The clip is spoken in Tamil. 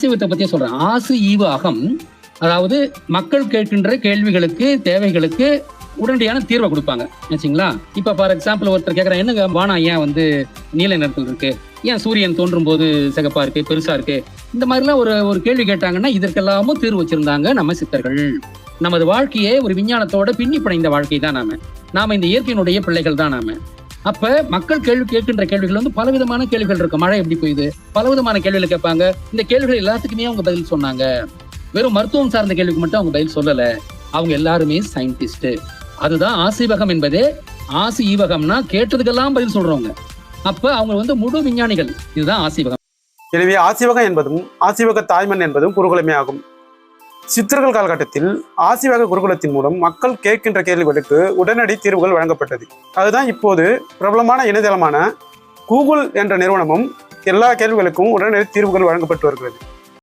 ஆசிவத்தை பத்தி சொல்றேன். ஆசு ஈவு அகம். அதாவது மக்கள் கேட்கின்ற கேள்விகளுக்கு தேவைகளுக்கு உடனடியான தீர்வை கொடுப்பாங்க. நினைச்சிங்களா இப்ப ஃபார் எக்ஸாம்பிள் ஒருத்தர் கேட்கறான் என்னங்க வானம் ஏன் வந்து நீல நிறத்தில் இருக்கு? ஏன் சூரியன் தோன்றும் போது சிகப்பா இருக்கு பெருசா இருக்கு? இந்த மாதிரிலாம் ஒரு ஒரு கேள்வி கேட்டாங்கன்னா இதற்கெல்லாமும் தீர்வு வச்சிருந்தாங்க நம்ம சித்தர்கள். நமது வாழ்க்கையே ஒரு விஞ்ஞானத்தோட பின்னி பிணைந்த வாழ்க்கை தான் நாம. நாம இந்த இயற்கையினுடைய பிள்ளைகள் தான் நாம. அப்ப மக்கள் கேள்வி கேட்கின்ற கேள்விகள் வந்து பலவிதமான கேள்விகள் இருக்கு. மழை எப்படி பெய்யுது? பலவிதமான கேள்விகள் கேட்பாங்க. இந்த கேள்விகள் எல்லாத்துக்குமே அவங்க பதில் சொன்னாங்க. வெறும் மருத்துவம் சார்ந்த கேள்விக்கு மட்டும் அவங்க பதில் சொல்லல. அவங்க எல்லாருமே சயின்டிஸ்ட் அதுதான் ஆசீவகம் என்பதே. ஆசி ஈவகம்னா கேட்டதுக்கெல்லாம் பதில் சொல்றவங்க. அப்ப அவங்க வந்து முழு விஞ்ஞானிகள். இதுதான் ஆசீவகம். எனவே ஆசிவகம் என்பதும் ஆசிவக தாய்மண் என்பதும் குருகுலமே ஆகும் சித்தர்கள் காலகட்டத்தில் ஆசிவக குருகுலத்தின் மூலம் மக்கள் கேட்கின்ற கேள்விகளுக்கு உடனடி தீர்வுகள் வழங்கப்பட்டது. அதுதான் இப்போது பிரபலமான இணையதளமான கூகுள் என்ற நிறுவனமும் எல்லா கேள்விகளுக்கும் உடனடி தீர்வுகள் வழங்கப்பட்டு வருகிறது.